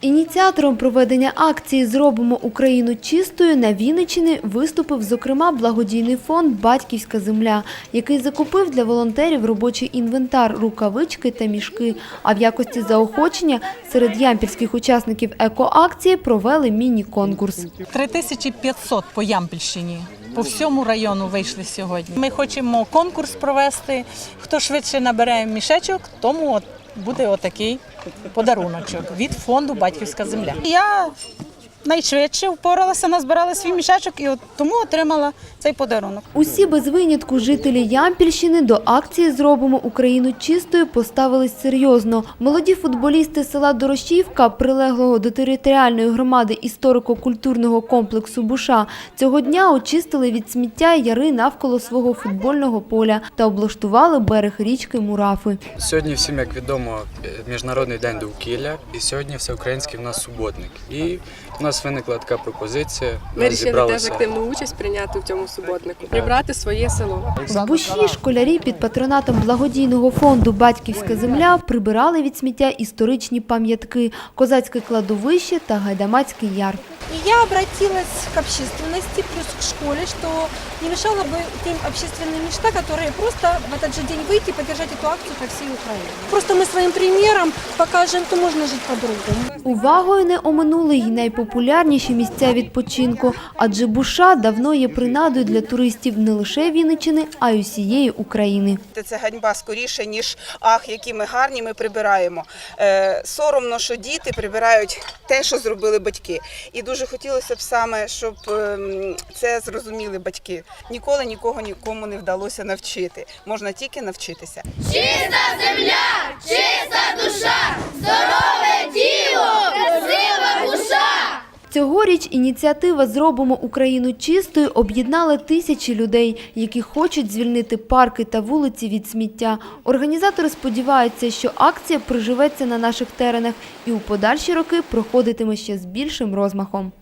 Ініціатором проведення акції Зробимо Україну чистою на Вінниччині виступив, зокрема, благодійний фонд Батьківська земля, який закупив для волонтерів робочий інвентар, рукавички та мішки. А в якості заохочення серед ямпільських учасників екоакції провели міні-конкурс. 3500 по Ямпільщині. По всьому району вийшли сьогодні. Ми хочемо конкурс провести. Хто швидше набере мішечок, тому буде отакий подаруночок від фонду Батьківська земля. Я найшвидше впоралася, назбирала свій мішечок і от тому отримала цей подарунок. Усі без винятку жителі Ямпільщини до акції Зробимо Україну чистою поставились серйозно. Молоді футболісти села Дорощівка, прилеглого до територіальної громади історико-культурного комплексу Буша, цього дня очистили від сміття яри навколо свого футбольного поля та облаштували берег річки Мурафи. Сьогодні всім, як відомо, міжнародний день довкілля, і сьогодні всеукраїнський в нас суботник. І у нас виникла така пропозиція. Ми Нас вирішили теж активну участь прийняти в цьому суботнику, прибрати своє село. В Буші школярі під патронатом благодійного фонду Батьківська земля прибирали від сміття історичні пам'ятки, козацьке кладовище та гайдамацький яр И я обратилась к общественности, плюс к школе, что не мешало бы тем общественным места, которые просто в этот же день выйти и поддержать эту акцию по всей Украине. Просто мы своим примером покажем, что можно жить по-другому. Увагою не оминули й найпопулярніші місця відпочинку, адже Буша давно є принадою для туристів не лише Вінниччини, а й усієї України. Це ганьба скоріше, ніж ах, які ми гарні, ми прибираємо. Е, соромно, що діти прибирають те, що зробили батьки. І дуже хотілося б саме, щоб ем, це зрозуміли батьки. Ніколи нікого нікому не вдалося навчити. Можна тільки навчитися. Чиста земля, чиста душа, здорове тіло, красива душа. Цьогоріч ініціатива Зробимо Україну чистою об'єднала тисячі людей, які хочуть звільнити парки та вулиці від сміття. Організатори сподіваються, що акція приживеться на наших теренах і у подальші роки проходитиме ще з більшим розмахом.